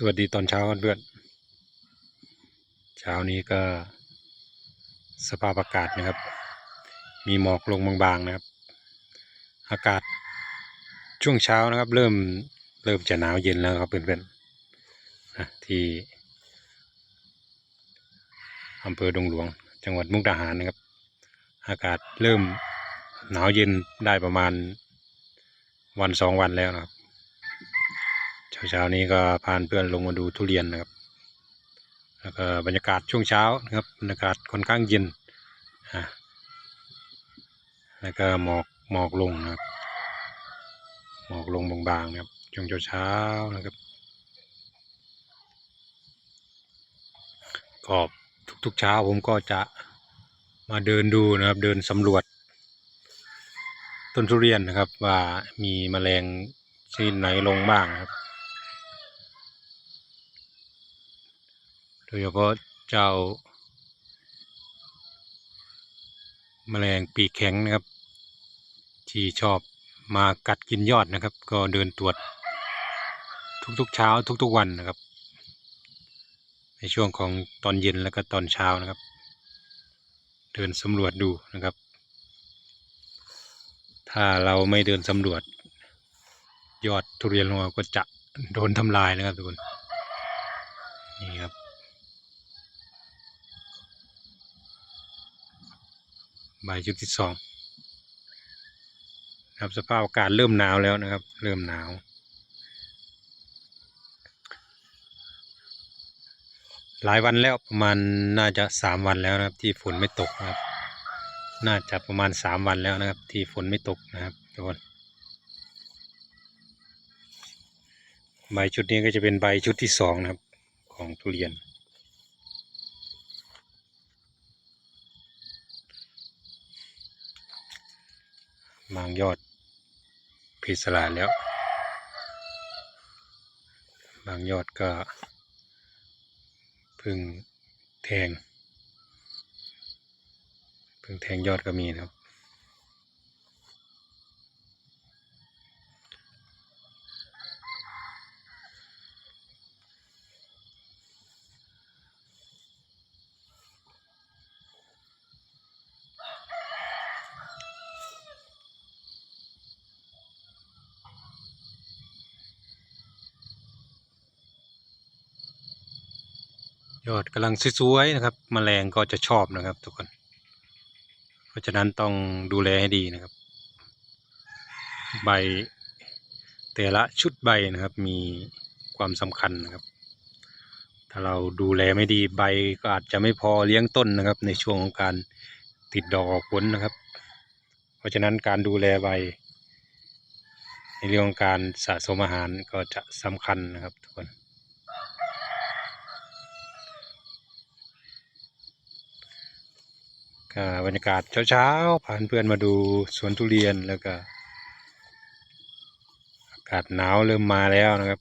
สวัสดีตอนเช้าเพื่อนเช้านี้ก็สภาพอากาศนะครับ มีหมอกลงบางๆนะครับ อากาศช่วงเช้านะครับ เริ่มเริ่มจะหนาวเย็นแล้วครับเพื่อนๆที่อำเภอดงหลวง จังหวัดมุกดาหารนะครับ อากาศเริ่มหนาวเย็นได้ประมาณวันสองวันแล้วนะครับ เช้าๆนี้ก็พานเพื่อนลงมาดูทุเรียนนะครับ แล้วก็บรรยากาศช่วงเช้านะครับบรรยากาศค่อนข้างเย็นอะแล้วก็หมอกหมอกลงนะครับ หมอกลงบางๆนะครับช่วงเช้าๆนะครับก็ทุกๆเช้าผมก็จะมาเดินดูนะครับเดินสำรวจ ต้นทุเรียนนะครับว่ามีแมลงชนิดไหนลงบ้างนะครับ โดยเฉพาะเจ้า แมลงปีกแข็งนะครับ ที่ชอบมากัดกินยอดนะครับ ก็เดินตรวจทุกๆเช้าทุกๆวันนะครับ ในช่วงของตอนเย็นแล้วก็ตอนเช้านะครับ เดินสำรวจดูนะครับ ถ้าเราไม่เดินสำรวจ ยอดทุเรียนของเราก็จะโดนทำลายนะครับทุกคนนี่ครับ ใบชุดที่สองครับสภาพอากาศเริ่มหนาวแล้วนะครับ เริ่มหนาวหลายวันแล้วประมาณน่าจะสามวันแล้วนะครับ ที่ฝนไม่ตกนะครับ น่าจะประมาณสามวันแล้วนะครับ ที่ฝนไม่ตกนะครับทุกคนใบชุดนี้ก็จะเป็นใบชุดที่สองนะครับ ของทุเรียน บางยอดพิสลายแล้ว บางยอดก็พึ่งแทงพึ่งแทงยอดก็มีนะครับ ยอดกำลังสวยๆนะครับแมลงก็จะชอบนะครับทุกคน เพราะฉะนั้นต้องดูแลให้ดีนะครับ ใบแต่ละชุดใบนะครับมีความสำคัญนะครับ ถ้าเราดูแลไม่ดีใบก็อาจจะไม่พอเลี้ยงต้นนะครับ ในช่วงของการติดดอกออกผลนะครับ เพราะฉะนั้นการดูแลใบ ในเรื่องของการสะสมอาหารก็จะสำคัญนะครับทุกคน ก็บรรยากาศเช้าๆผ่านเพื่อนมาดูสวนทุเรียนแล้วก็ อากาศหนาวเริ่มมาแล้วนะครับ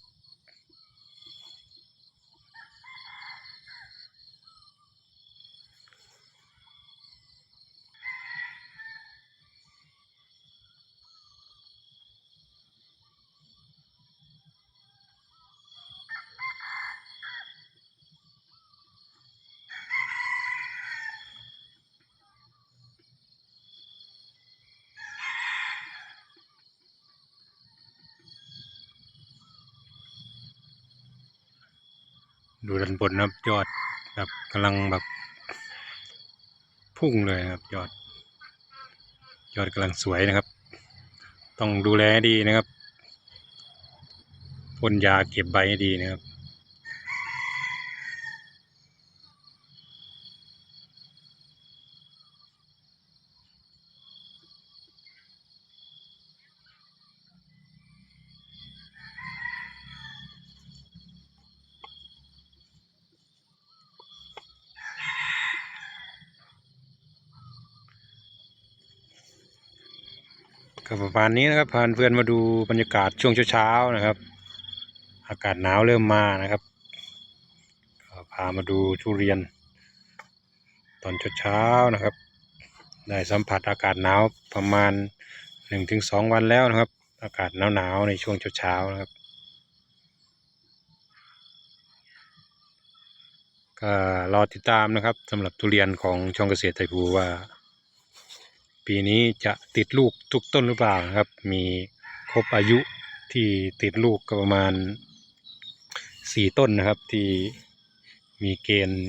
ดูด้านบนนะครับยอดแบบกำลังแบบพุ่งเลยครับยอด ยอดกำลังสวยนะครับ ต้องดูแลดีนะครับพ่นยาเก็บใบให้ดีนะครับ ก็ประมาณนี้นะครับพาเพื่อนมาดูบรรยากาศช่วงเช้าๆนะครับ อากาศหนาวเริ่มมานะครับก็พามาดูทุเรียน ตอนเช้าๆนะครับ ได้สัมผัสอากาศหนาวประมาณหนึ่งถึงสองวันแล้วนะครับ อากาศหนาวๆในช่วงเช้าๆนะครับก็รอติดตามนะครับสำหรับทุเรียนของช่องเกษตรไทยภูว่า ปีนี้จะติดลูกทุกต้นหรือเปล่าครับ มีครบอายุที่ติดลูกก็ประมาณสี่ต้นนะครับที่มีเกณฑ์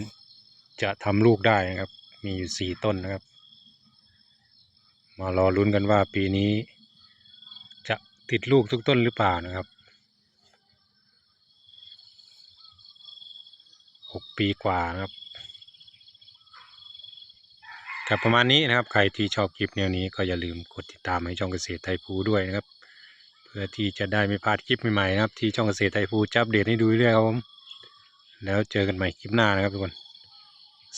จะทำลูกได้นะครับ มีอยู่สี่ต้นนะครับ มารอลุ้นกันว่าปีนี้ จะติดลูกทุกต้นหรือเปล่านะครับหกปีกว่านะครับ ครับประมาณนี้นะครับ ใครที่ชอบคลิปแนวนี้ก็อย่าลืมกดติดตามให้ช่องเกษตรไทยภูด้วยนะครับ เพื่อที่จะได้ไม่พลาดคลิปใหม่ๆนะครับ ที่ช่องเกษตรไทยภูจะอัปเดตให้ดูเรื่อยๆครับผมแล้วเจอกันใหม่คลิปหน้านะครับทุกคน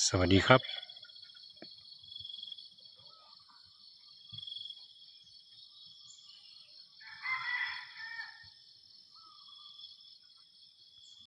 สวัสดีครับ